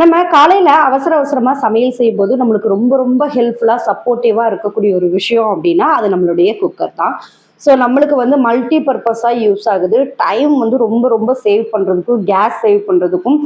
நம்ம காலையில் அவசர அவசரமாக சமையல் செய்யும்போது நம்மளுக்கு ரொம்ப ரொம்ப ஹெல்ப்ஃபுல்லாக சப்போர்ட்டிவாக இருக்கக்கூடிய ஒரு விஷயம் அப்படின்னா அது நம்மளுடைய குக்கர் தான். ஸோ நம்மளுக்கு வந்து மல்டி பர்பஸாக யூஸ் ஆகுது. டைம் வந்து ரொம்ப ரொம்ப சேவ் பண்ணுறதுக்கும் கேஸ் சேவ் பண்ணுறதுக்கும்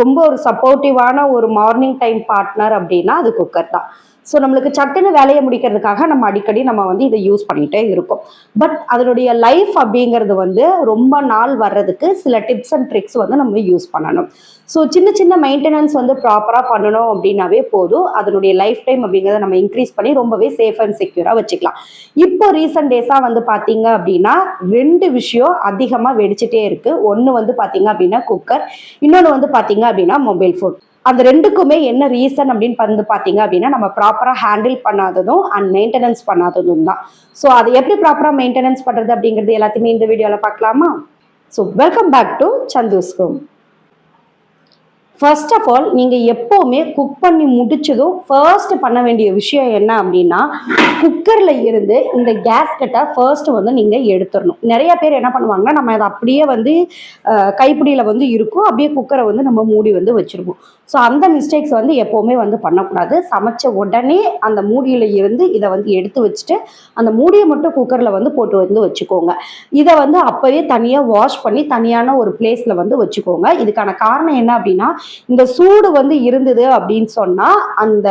ரொம்ப ஒரு சப்போர்ட்டிவான ஒரு மார்னிங் டைம் பார்ட்னர் அப்படின்னா அது குக்கர் தான். ஸோ நம்மளுக்கு சட்டுன்னு வேலையை முடிக்கிறதுக்காக நம்ம அடிக்கடி நம்ம வந்து இதை யூஸ் பண்ணிகிட்டே இருக்கோம் பட் அதனுடைய லைஃப் அப்படிங்கிறது வந்து ரொம்ப நாள் வர்றதுக்கு சில டிப்ஸ் அண்ட் ட்ரிக்ஸ் வந்து நம்ம யூஸ் பண்ணணும். ஸோ சின்ன சின்ன மெயின்டெனன்ஸ் வந்து ப்ராப்பராக பண்ணணும் அப்படின்னாவே போதும். அதனுடைய லைஃப் டைம் அப்படிங்கிறத நம்ம இன்க்ரீஸ் பண்ணி ரொம்பவே சேஃப் அண்ட் செக்யூராக வச்சுக்கலாம். இப்போ ரீசன்ட் டேஸாக வந்து பார்த்தீங்க அப்படின்னா ரெண்டு விஷயம் அதிகமாக வெடிச்சிட்டே இருக்குது ஒன்று வந்து பார்த்தீங்க அப்படின்னா குக்கர் இன்னொன்று வந்து பார்த்தீங்க அப்படின்னா மொபைல் ஃபோன் அந்த ரெண்டுக்குமே என்ன ரீசன் அப்படின்னு வந்து பார்த்தீங்க அப்படின்னா நம்ம ப்ராப்பராக ஹேண்டில் பண்ணாததும் அண்ட் மெயின்டெனன்ஸ் பண்ணாததும் தான். ஸோ அதை எப்படி ப்ராப்பராக மெயின்டெனன்ஸ் பண்ணுறது அப்படிங்கிறது எல்லாத்தையுமே இந்த வீடியோவில் பார்க்கலாமா? ஸோ வெல்கம் பேக் டு சந்தூஸ்கும் ஃபர்ஸ்ட் ஆஃப் ஆல் நீங்கள் எப்போவுமே குக் பண்ணி முடிச்சதும் ஃபர்ஸ்ட் பண்ண வேண்டிய விஷயம் என்ன அப்படின்னா குக்கரில் இருந்து இந்த கேஸ்கட்டை ஃபர்ஸ்ட் வந்து நீங்கள் எடுத்துடணும். நிறைய பேர் என்ன பண்ணுவாங்கன்னா நம்ம அதை அப்படியே வந்து கைப்பிடியில் வந்து இருக்கும். அப்படியே குக்கரை வந்து நம்ம மூடி வந்து வச்சுருப்போம் ஸோ அந்த மிஸ்டேக்ஸ் வந்து எப்போவுமே வந்து பண்ணக்கூடாது. சமைச்ச உடனே அந்த மூடியில் இருந்து இதை வந்து எடுத்து வச்சுட்டு அந்த மூடியை மட்டும் குக்கரில் வந்து போட்டு வந்து வச்சுக்கோங்க. இதை வந்து அப்போவே தனியாக வாஷ் பண்ணி தனியான ஒரு பிளேஸில் வந்து வச்சுக்கோங்க. இதுக்கான காரணம் என்ன அப்படின்னா இந்த சூடு வந்து இருந்தது அப்படின்னு சொன்னால் அந்த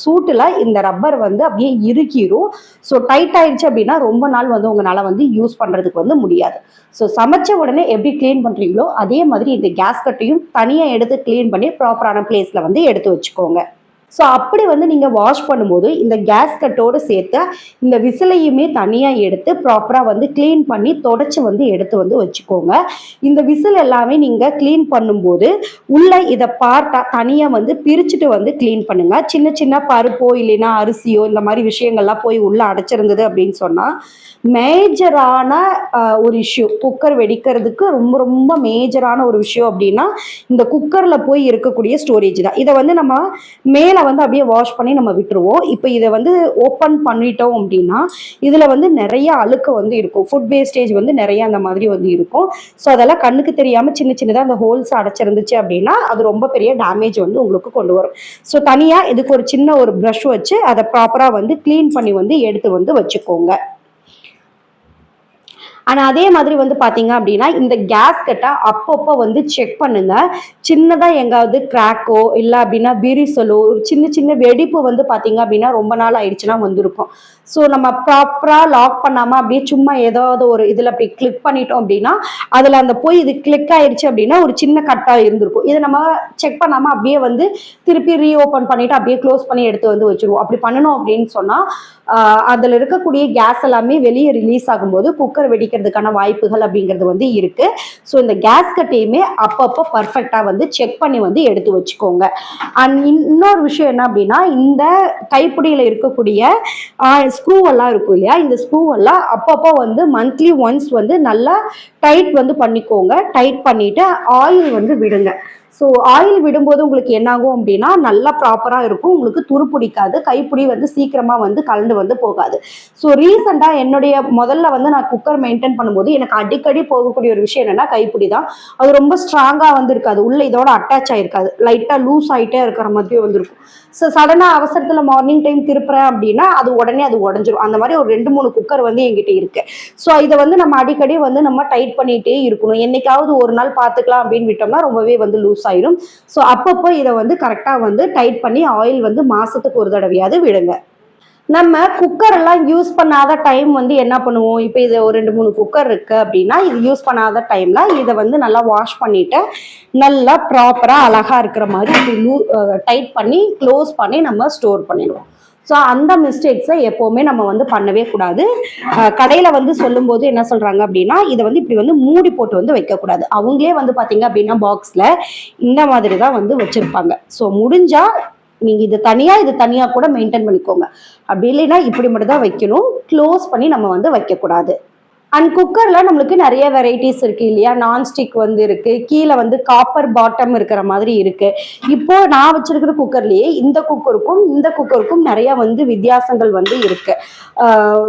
சூட்டில் இந்த ரப்பர் வந்து அப்படியே இறுக்கிரும் ஸோ டைட் ஆயிடுச்சு அப்படின்னா ரொம்ப நாள் வந்து உங்களால் வந்து யூஸ் பண்ணுறதுக்கு வந்து முடியாது. ஸோ சமைச்ச உடனே எப்படி க்ளீன் பண்ணுறீங்களோ அதே மாதிரி இந்த கேஸ் கட்டையும் தனியாக எடுத்து க்ளீன் பண்ணி ப்ராப்பரான பிளேஸில் வந்து எடுத்து வச்சுக்கோங்க. ஸோ அப்படி வந்து நீங்கள் வாஷ் பண்ணும்போது இந்த கேஸ் கட்டோடு சேர்த்து இந்த விசிலையுமே தனியாக எடுத்து ப்ராப்பராக வந்து க்ளீன் பண்ணி தொடச்சி வந்து எடுத்து வந்து வச்சுக்கோங்க. இந்த விசில் எல்லாமே நீங்கள் க்ளீன் பண்ணும்போது உள்ள இதை பார்ட்டாக தனியாக வந்து பிரிச்சுட்டு வந்து க்ளீன் பண்ணுங்கள் சின்ன சின்ன பருப்போ இல்லைன்னா அரிசியோ இந்த மாதிரி விஷயங்கள்லாம் போய் உள்ளே அடைச்சிருந்தது அப்படின்னு சொன்னால் மேஜரான ஒரு இஷ்யூ குக்கர் வெடிக்கிறதுக்கு ரொம்ப ரொம்ப மேஜரான ஒரு விஷயம் அப்படின்னா இந்த குக்கரில் போய் இருக்கக்கூடிய ஸ்டோரேஜ் தான். இதை வந்து நம்ம மேலே வந்து அப்படியே வாஷ் பண்ணி நம்ம விட்டுருவோம். இப்போ இதை வந்து ஓப்பன் பண்ணிட்டோம் அப்படின்னா இதில் வந்து நிறைய அழுக்கு வந்து இருக்கும். ஃபுட் வேஸ்டேஜ் வந்து நிறைய அந்த மாதிரி வந்து இருக்கும். ஸோ அதெல்லாம் கண்ணுக்கு தெரியாமல் சின்ன சின்னதாக அந்த ஹோல்ஸ் அடைச்சிருந்துச்சு அப்படின்னா அது ரொம்ப பெரிய டேமேஜ் வந்து உங்களுக்கு கொண்டு வரும். ஸோ தனியாக இதுக்கு ஒரு சின்ன ஒரு ப்ரஷ் வச்சு அதை ப்ராப்பராக வந்து க்ளீன் பண்ணி வந்து எடுத்து வந்து வச்சுக்கோங்க. ஆனால் அதே மாதிரி வந்து பார்த்தீங்க அப்படின்னா இந்த கேஸ் கட்டை அப்பப்போ வந்து செக் பண்ணுங்க. சின்னதாக எங்காவது கிராக்கோ இல்லை அப்படின்னா விரிசலோ ஒரு சின்ன சின்ன வெடிப்பு வந்து பார்த்தீங்க அப்படின்னா ரொம்ப நாள் ஆயிடுச்சுன்னா வந்திருக்கும். ஸோ நம்ம ப்ராப்பராக லாக் பண்ணாமல் அப்படியே சும்மா ஏதாவது ஒரு இதில் அப்படி கிளிக் பண்ணிட்டோம் அப்படின்னா அதில் அந்த போய் இது கிளிக் ஆயிடுச்சு அப்படின்னா ஒரு சின்ன கட்டாக இருந்திருக்கும். இதை நம்ம செக் பண்ணாமல் அப்படியே வந்து திருப்பி ரீஓப்பன் பண்ணிட்டு அப்படியே க்ளோஸ் பண்ணி எடுத்து வந்து வச்சுருவோம். அப்படி பண்ணணும் அப்படின்னு சொன்னால் அதில் இருக்கக்கூடிய கேஸ் எல்லாமே வெளியே ரிலீஸ் ஆகும்போது குக்கர் வெடிக்க வெடிக்கிறதுக்கான வாய்ப்புகள் அப்படிங்கிறது வந்து இருக்குது ஸோ இந்த கேஸ் கட்டையுமே அப்பப்போ பர்ஃபெக்டாக வந்து செக் பண்ணி வந்து எடுத்து வச்சுக்கோங்க. அண்ட் இன்னொரு விஷயம் என்ன அப்படின்னா இந்த கைப்பிடியில் இருக்கக்கூடிய ஸ்க்ரூ எல்லாம் இருக்கும் இல்லையா? இந்த ஸ்க்ரூ எல்லாம் அப்பப்போ வந்து மந்த்லி ஒன்ஸ் வந்து நல்லா டைட் வந்து பண்ணிக்கோங்க. டைட் பண்ணிட்டு ஆயில் வந்து விடுங்க. ஸோ ஆயில் விடும்போது உங்களுக்கு என்னாகும் அப்படின்னா நல்லா ப்ராப்பராக இருக்கும். உங்களுக்கு துரு பிடிக்காது. கைப்பிடி வந்து சீக்கிரமாக வந்து கலந்து வந்து போகாது. ஸோ ரீசெண்டாக என்னுடைய முதல்ல வந்து நான் குக்கர் மெயின்டைன் பண்ணும்போது எனக்கு அடிக்கடி போகக்கூடிய ஒரு விஷயம் என்னென்னா கைப்பிடி தான். அது ரொம்ப ஸ்ட்ராங்காக வந்து இருக்காது உள்ளே இதோட அட்டாச் ஆகிருக்காது லைட்டாக லூஸ் ஆகிட்டே இருக்கிற மாதிரியும் வந்துருக்கும். ஸோ சடனாக அவசரத்தில் மார்னிங் டைம் திருப்புறேன் அப்படின்னா அது உடனே அது உடஞ்சிரும். அந்த மாதிரி ஒரு ரெண்டு மூணு குக்கர் வந்து எங்கிட்ட இருக்கு. ஸோ இதை வந்து நம்ம அடிக்கடி வந்து நம்ம டைட் பண்ணிகிட்டே இருக்கணும். என்னைக்காவது ஒரு நாள் பார்த்துக்கலாம் அப்படின்னு விட்டோம்னா ரொம்பவே வந்து லூஸ் ஆயிரும். ஸோ அப்பப்போ இதை வந்து கரெக்டாக வந்து டைட் பண்ணி ஆயில் வந்து மாசத்துக்கு ஒரு தடவையாவது விடுங்க. நம்ம குக்கர் எல்லாம் யூஸ் பண்ணாத டைம் வந்து என்ன பண்ணுவோம்? இப்போ இது ஒரு ரெண்டு மூணு குக்கர் இருக்கு அப்படின்னா இது யூஸ் பண்ணாத டைம்ல இதை வந்து நல்லா வாஷ் பண்ணிட்டு நல்லா ப்ராப்பரா அழகா இருக்கிற மாதிரி டைட் பண்ணி க்ளோஸ் பண்ணி நம்ம ஸ்டோர் பண்ணிடுவோம். ஸோ அந்த மிஸ்டேக்ஸை எப்போவுமே நம்ம வந்து பண்ணவே கூடாது. கடையில் வந்து சொல்லும்போது என்ன சொல்கிறாங்க அப்படின்னா இதை வந்து இப்படி வந்து மூடி போட்டு வந்து வைக்கக்கூடாது. அவங்களே வந்து பார்த்தீங்க அப்படின்னா பாக்ஸில் இந்த மாதிரி தான் வந்து வச்சுருப்பாங்க. ஸோ முடிஞ்சால் நீங்கள் இது தனியாக இது தனியாக கூட மெயின்டைன் பண்ணிக்கோங்க. அப்படி இல்லைன்னா இப்படி மட்டும் தான் வைக்கணும். க்ளோஸ் பண்ணி நம்ம வந்து வைக்கக்கூடாது. அண்ட் குக்கர்ல நம்மளுக்கு நிறைய வெரைட்டிஸ் இருக்கு இல்லையா? நான்ஸ்டிக் வந்து இருக்கு. கீழே வந்து காப்பர் பாட்டம் இருக்கிற மாதிரி இருக்கு. இப்போ நான் வச்சிருக்கிற குக்கர்லயே இந்த குக்கருக்கும் இந்த குக்கருக்கும் நிறைய வந்து வித்தியாசங்கள் வந்து இருக்கு.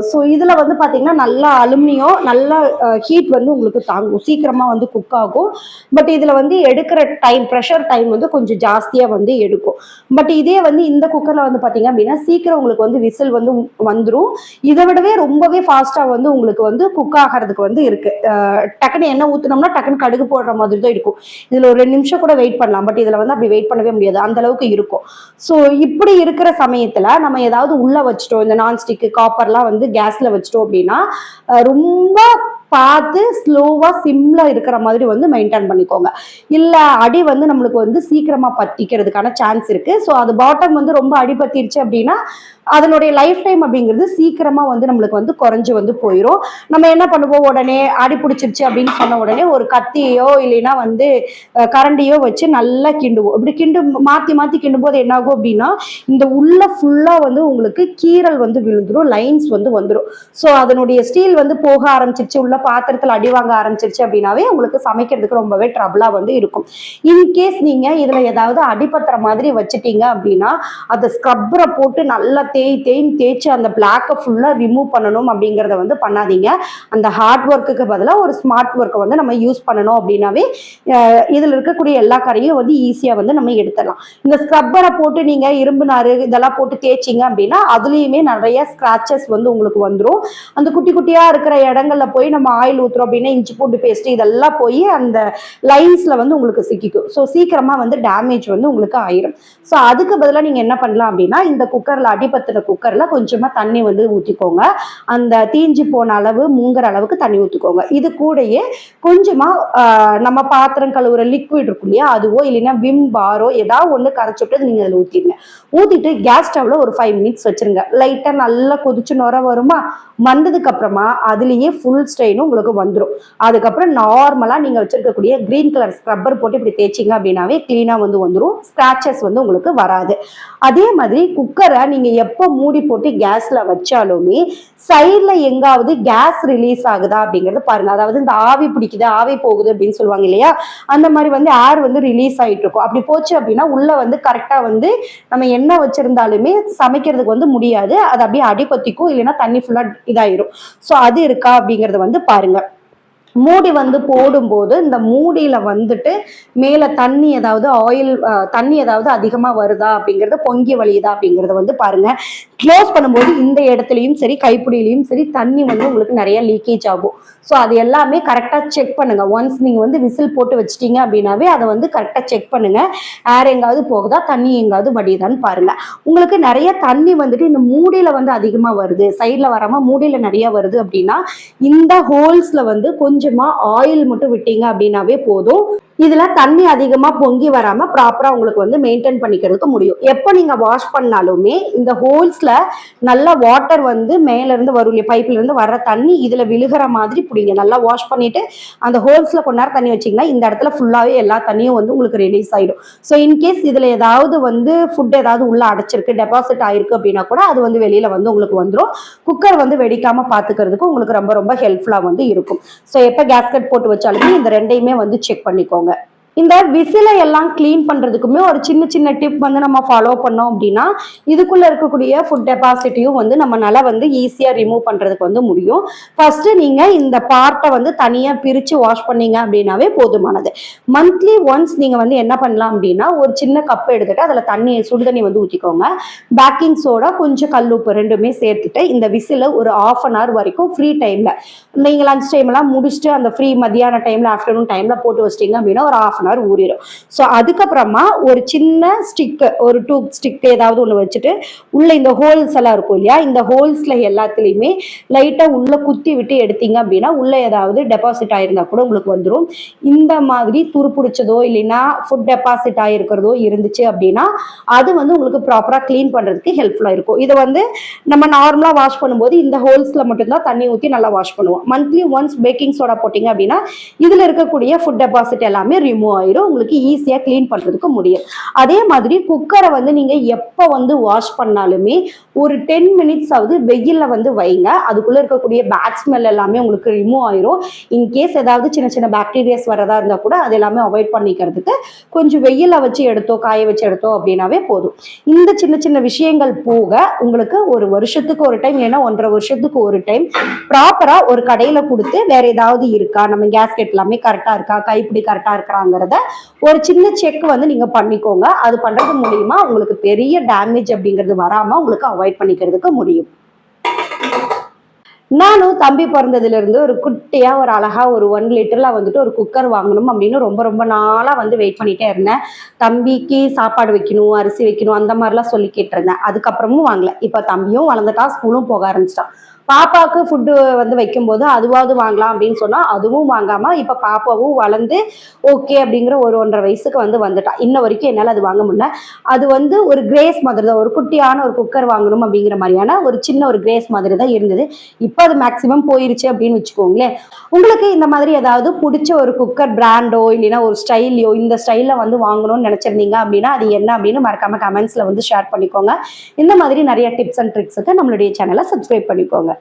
ஸோ இதுல வந்து பாத்தீங்கன்னா நல்லா அலுமினியம் நல்லா ஹீட் வந்து உங்களுக்கு தாங்கும். சீக்கிரமா வந்து குக் ஆகும். பட் இதுல வந்து எடுக்கிற டைம் ப்ரெஷர் டைம் வந்து கொஞ்சம் ஜாஸ்தியா வந்து எடுக்கும். பட் இதே வந்து இந்த குக்கர்ல வந்து பாத்தீங்க அப்படின்னா சீக்கிரம் உங்களுக்கு வந்து விசில் வந்து வந்துடும் இதை விடவே ரொம்பவே ஃபாஸ்டா வந்து உங்களுக்கு வந்து குக் ஆகிறதுக்கு வந்து இருக்கு. டக்குன்னு எண்ணெய் ஊத்துனோம்னா டக்குன்னு கடுகு போடுற மாதிரி தான் இருக்கும். இதுல ஒரு ரெண்டு நிமிஷம் கூட வெயிட் பண்ணலாம். பட் இதுல வந்து அப்படி வெயிட் பண்ணவே முடியாது. அந்த அளவுக்கு இருக்கும். ஸோ இப்படி இருக்கிற சமயத்துல நம்ம ஏதாவது உள்ள வச்சிட்டோம். இந்த நான்ஸ்டிக்கு காப்பர்லாம் வந்து கேஸ்ல வச்சிட்டோம் அப்படின்னா ரொம்ப பார்த்து ஸ்லோவாக சிம்லாக இருக்கிற மாதிரி வந்து மெயின்டைன் பண்ணிக்கோங்க. இல்லை அடி வந்து நம்மளுக்கு வந்து சீக்கிரமாக பத்திக்கிறதுக்கான சான்ஸ் இருக்குது ஸோ அது பாட்டம் வந்து ரொம்ப அடி பத்திருச்சு அப்படின்னா அதனுடைய லைஃப் டைம் அப்படிங்கிறது சீக்கிரமாக வந்து நம்மளுக்கு வந்து குறைஞ்சி வந்து போயிடும் நம்ம என்ன பண்ணுவோம்? உடனே அடி பிடிச்சிருச்சு அப்படின்னு சொன்ன உடனே ஒரு கத்தியோ இல்லைன்னா வந்து கரண்டியோ வச்சு நல்லா கிண்டுவோம். இப்படி கிண்டு மாற்றி மாற்றி கிண்டும்போது என்னாகும் அப்படின்னா இந்த உள்ள ஃபுல்லாக வந்து உங்களுக்கு கீறல் வந்து விழுந்துடும் லைன்ஸ் வந்து வந்துடும் ஸோ அதனுடைய ஸ்டீல் வந்து போக ஆரம்பிச்சிருச்சு உள்ள பாத்திரத்தில் அடி வாங்க ஆரம்பிச்சிருச்சு அப்படின்னாவே உங்களுக்கு சமைக்கிறதுக்கு ரொம்பவே ட்ரபிளாக வந்து இருக்கும். இன்கேஸ் நீங்கள் இதில் ஏதாவது அடிபத்துற மாதிரி வச்சுட்டீங்க அப்படின்னா அதை ஸ்க்ரப்பரை போட்டு நல்லா தேய் தேய்ன்னு தேய்ச்சி அந்த பிளாக்கை ஃபுல்லாக ரிமூவ் பண்ணணும் அப்படிங்கிறத வந்து பண்ணாதீங்க. அந்த ஹார்ட் ஒர்க்குக்கு பதிலாக ஒரு ஸ்மார்ட் ஒர்க்கை வந்து நம்ம யூஸ் பண்ணணும் அப்படின்னாவே இதில் இருக்கக்கூடிய எல்லா கரையும் வந்து ஈஸியாக வந்து நம்ம எடுத்துடலாம். இந்த ஸ்க்ரப்பரை போட்டு நீங்க இரும்பு நாறு இதெல்லாம் போட்டு தேய்ச்சிங்க அப்படின்னா அதுலயுமே நிறைய ஸ்க்ராச்சஸ் வந்து உங்களுக்கு வந்துடும் அந்த குட்டி குட்டியாக இருக்கிற இடங்கள்ல போய் நம்ம ஆயில் ஊற்றுறோம் அப்படின்னா இஞ்சி பூண்டு பேஸ்ட் இதெல்லாம் போய் அந்த லைன்ஸில் வந்து உங்களுக்கு சிக்கிக்கும். ஸோ சீக்கிரமாக வந்து டேமேஜ் வந்து உங்களுக்கு ஆயிரும். ஸோ அதுக்கு பதிலாக நீங்கள் என்ன பண்ணலாம் அப்படின்னா இந்த குக்கரில் அடிபத்தின குக்கரில் கொஞ்சமாக தண்ணி வந்து ஊற்றிக்கோங்க அந்த தீஞ்சு போன அளவு மூங்குற அளவுக்கு தண்ணி ஊற்றிக்கோங்க இது கூடயே கொஞ்சமாக நம்ம பாத்திரம் கழுவுற லிக்விட் இருக்கும் இல்லையா அதுவோ இல்லைன்னா விம் பாரோ ஏதாவது ஒன்று கரைச்சி விட்டு நீங்கள் அதில் ஊற்றிடுங்க ஊற்றிட்டு கேஸ் ஸ்டவ்ல ஒரு ஃபைவ் மினிட்ஸ் வச்சிருங்க. லைட்டாக நல்லா கொதிச்சு நுர வருமா? வந்ததுக்கு அப்புறமா அதுலேயே ஃபுல் ஸ்ட்ரெயினும் உங்களுக்கு வந்துடும் அதுக்கப்புறம் நார்மலாக நீங்கள் வச்சுருக்கக்கூடிய கிரீன் கலர் ஸ்க்ரப்பர் போட்டு இப்படி தேய்ச்சிங்க அப்படின்னாவே க்ளீனாக வந்து வந்துடும் ஸ்க்ராச்சஸ் வந்து உங்களுக்கு வராது. அதே மாதிரி குக்கரை நீங்கள் எப்போ மூடி போட்டு கேஸில் வச்சாலுமே சைடில் எங்காவது கேஸ் ரிலீஸ் ஆகுதா அப்படிங்கிறது பாருங்கள் அதாவது இந்த ஆவி பிடிக்குது ஆவி போகுது அப்படின்னு சொல்லுவாங்க இல்லையா? அந்த மாதிரி வந்து ஏர் வந்து ரிலீஸ் ஆகிட்டு இருக்கும் அப்படி போச்சு அப்படின்னா உள்ளே வந்து கரெக்டாக வந்து நம்ம என்ன வச்சுருந்தாலுமே சமைக்கிறதுக்கு வந்து முடியாது. அது அப்படியே அடிபத்திக்கும் இல்லைன்னா தண்ணி ஃபுல்லாக இதாயிரும். ஸோ அது இருக்கா அப்படிங்கிறது வந்து பாருங்க. மூடி வந்து போடும்போது இந்த மூடியில வந்துட்டு மேலே தண்ணி ஏதாவது ஆயில் தண்ணி ஏதாவது அதிகமாக வருதா அப்படிங்கிறது பொங்கி வழியுதா அப்படிங்கிறத வந்து பாருங்க. க்ளோஸ் பண்ணும்போது இந்த இடத்துலையும் சரி கைப்பிடியிலையும் சரி தண்ணி வந்து உங்களுக்கு நிறைய லீக்கேஜ் ஆகும். ஸோ அது எல்லாமே கரெக்டாக செக் பண்ணுங்கள் ஒன்ஸ் நீங்கள் வந்து விசில் போட்டு வச்சிட்டீங்க அப்படின்னாவே அதை வந்து கரெக்டாக செக் பண்ணுங்கள் ஏர் எங்காவது போகுதா தண்ணி எங்காவது வடியுதான்னு பாருங்கள் உங்களுக்கு நிறைய தண்ணி வந்துட்டு இந்த மூடியில் வந்து அதிகமாக வருது. சைடில் வராமல் மூடியில் நிறைய வருது அப்படின்னா இந்த ஹோல்ஸில் வந்து கொஞ்சம் ஆயில் மட்டும் விட்டீங்க அப்படின்னாவே போதும். இதில் தண்ணி அதிகமாக பொங்கி வராமல் ப்ராப்பராக உங்களுக்கு வந்து மெயின்டைன் பண்ணிக்கிறதுக்கு முடியும். எப்போ நீங்கள் வாஷ் பண்ணாலுமே இந்த ஹோல்ஸில் நல்லா வாட்டர் வந்து மேலேருந்து வரும் இல்லையா பைப்லேருந்து வர்ற தண்ணி இதில் விழுகிற மாதிரி பிடிங்க. நல்லா வாஷ் பண்ணிவிட்டு அந்த ஹோல்ஸில் கொஞ்ச நேரம் தண்ணி வச்சீங்கன்னா இந்த இடத்துல ஃபுல்லாகவே எல்லா தண்ணியும் வந்து உங்களுக்கு ரிலீஸ் ஆகிடும் ஸோ இன்கேஸ் இதில் ஏதாவது வந்து ஃபுட் ஏதாவது உள்ளே அடைச்சிருக்கு டெபாசிட் ஆயிருக்கு அப்படின்னா கூட அது வந்து வெளியில் வந்து உங்களுக்கு வந்துடும் குக்கர் வந்து வெடிக்காமல் பார்த்துக்கிறதுக்கு உங்களுக்கு ரொம்ப ரொம்ப ஹெல்ப்ஃபுல்லாக வந்து இருக்கும். ஸோ எப்போ கேஸ்கட் போட்டு வச்சாலுமே இந்த ரெண்டையுமே வந்து செக் பண்ணிக்கோங்க. இந்த விசிலை எல்லாம் க்ளீன் பண்றதுக்குமே ஒரு சின்ன சின்ன டிப் வந்து நம்ம ஃபாலோ பண்ணோம் அப்படின்னா இதுக்குள்ள இருக்கக்கூடிய ஃபுட் டெபாசிட்டியும் வந்து நம்மளால வந்து ஈஸியா ரிமூவ் பண்றதுக்கு வந்து முடியும். ஃபர்ஸ்ட் நீங்க இந்த பார்ட்டை வந்து தனியா பிரிச்சு வாஷ் பண்ணீங்க அப்படின்னாவே போதுமானது. மந்த்லி ஒன்ஸ் நீங்க வந்து என்ன பண்ணலாம் அப்படின்னா ஒரு சின்ன கப் எடுத்துட்டு அதுல தண்ணி சுடுதண்ணி வந்து ஊற்றிக்கோங்க பேக்கிங் சோடா கொஞ்சம் கல்லுப்பு ரெண்டுமே சேர்த்துட்டு இந்த விசில ஒரு ஆஃப் அன் ஹவர் வரைக்கும் ஃப்ரீ டைம்ல நீங்க லஞ்ச் டைம்லாம் முடிச்சுட்டு அந்த ஃப்ரீ மத்தியான டைம்ல ஆஃப்டர்நூன் டைம்ல போட்டு வச்சிட்டீங்க அப்படின்னா ஒரு ஆஃப் அன் ஹவர் ஊறிடும் ஸோ அதுக்கப்புறமா ஒரு சின்ன ஸ்டிக்கு ஒரு டூ ஸ்டிக் ஏதாவது ஒன்று வச்சுட்டு உள்ளே இந்த ஹோல்ஸ் எல்லாம் இருக்கும் இல்லையா? இந்த ஹோல்ஸில் எல்லாத்துலேயுமே லைட்டாக உள்ளே குத்தி விட்டு எடுத்தீங்க அப்படின்னா உள்ளே ஏதாவது டெபாசிட் ஆகிருந்தா கூட உங்களுக்கு வந்துடும் இந்த மாதிரி துருப்பிடிச்சதோ இல்லைன்னா ஃபுட் டெபாசிட் ஆகிருக்கிறதோ இருந்துச்சு அப்படின்னா அது வந்து உங்களுக்கு ப்ராப்பராக க்ளீன் பண்ணுறதுக்கு ஹெல்ப்ஃபுல்லாக இருக்கும். இதை வந்து நம்ம நார்மலாக வாஷ் பண்ணும்போது இந்த ஹோல்ஸில் மட்டும்தான் தண்ணி ஊற்றி நல்லா வாஷ் பண்ணுவோம். மந்த்லி ஒன்ஸ் பேக்கிங் சோடா போட்டிங்க அப்படின்னா இதில் இருக்கக்கூடிய ஃபுட் டெபாசிட் எல்லாமே ரிமூவ் ஆயிரும் உங்களுக்கு ஈஸியாக க்ளீன் பண்ணுறதுக்கு முடியும். அதே மாதிரி குக்கரை வந்து நீங்கள் எப்போ வந்து வாஷ் பண்ணாலுமே ஒரு டென் மினிட்ஸ் ஆகுது வெயிலில் வந்து வைங்க. அதுக்குள்ளே இருக்கக்கூடிய பேட் ஸ்மெல் எல்லாமே உங்களுக்கு ரிமூவ் ஆயிரும். இன்கேஸ் ஏதாவது சின்ன சின்ன பாக்டீரியாஸ் வரதா இருந்தால் கூட அது எல்லாமே அவாய்ட் பண்ணிக்கிறதுக்கு கொஞ்சம் வெயிலில் வச்சு எடுத்தோ காய வச்சு எடுத்தோ அப்படின்னாவே போதும். இந்த சின்ன சின்ன விஷயங்கள் போக உங்களுக்கு ஒரு வருஷத்துக்கு ஒரு டைம் இல்லைன்னா ஒன்றரை வருஷத்துக்கு ஒரு டைம் ப்ராப்பராக ஒரு கடையில் கொடுத்து வேற ஏதாவது இருக்கா? நம்ம கேஸ்கெட் எல்லாமே கரெக்டாக இருக்கா? கைப்பிடி கரெக்டாக இருக்கிறாங்கிறத ஒரு சின்ன செக் வந்து நீங்கள் பண்ணிக்கோங்க. அது பண்ணுறது மூலியமா உங்களுக்கு பெரிய டேமேஜ் அப்படிங்கிறது வராமல் உங்களுக்கு அவாய்ட் பண்ணிக்கிறதுக்கு முடியும். நானும் தம்பி பிறந்ததுல இருந்து ஒரு குட்டியா ஒரு அழகா ஒரு ஒன் லிட்டரில் வந்துட்டு ஒரு குக்கர் வாங்கணும் அப்படின்னு ரொம்ப ரொம்ப நாளா வந்து வெயிட் பண்ணிட்டே இருந்தேன். தம்பிக்கு சாப்பாடு வைக்கணும் அரிசி வைக்கணும் அந்த மாதிரிலாம் சொல்லி கேட்டிருந்தேன். அதுக்கப்புறமும் வாங்கல. இப்போ தம்பியும் வளர்ந்துட்டா ஸ்கூலும் போக ஆரம்பிச்சிட்டான். பாப்பாவுக்கு ஃபுட்டு வந்து வைக்கும்போது அதுவாவது வாங்கலாம் அப்படின்னு சொன்னால் அதுவும் வாங்காமல் இப்போ பாப்பாவும் வளர்ந்து ஓகே அப்படிங்கிற ஒரு ஒன்றரை வயசுக்கு வந்து வந்துட்டா. இன்ன வரைக்கும் என்னால் அது வாங்க முடியல. அது வந்து ஒரு கிரேஸ் மாதிரி தான். ஒரு குட்டியான ஒரு குக்கர் வாங்கணும் அப்படிங்கிற மாதிரியான ஒரு சின்ன ஒரு கிரேஸ் மாதிரி தான் இருந்தது. இப்போ அது மேக்ஸிமம் போயிருச்சு அப்படின்னு வச்சுக்கோங்களேன். உங்களுக்கு இந்த மாதிரி ஏதாவது பிடிச்ச ஒரு குக்கர் பிராண்டோ இல்லைன்னா ஒரு ஸ்டைலையோ இந்த ஸ்டைலில் வந்து வாங்கணும்னு நினச்சிருந்தீங்க அப்படின்னா அது என்ன அப்படின்னு மறக்காம கமெண்ட்ஸில் வந்து ஷேர் பண்ணிக்கோங்க. இந்த மாதிரி நிறைய டிப்ஸ் அண்ட் ட்ரிக்ஸுக்கு நம்மளுடைய சேனலை சப்ஸ்கிரைப் பண்ணிக்கோங்க.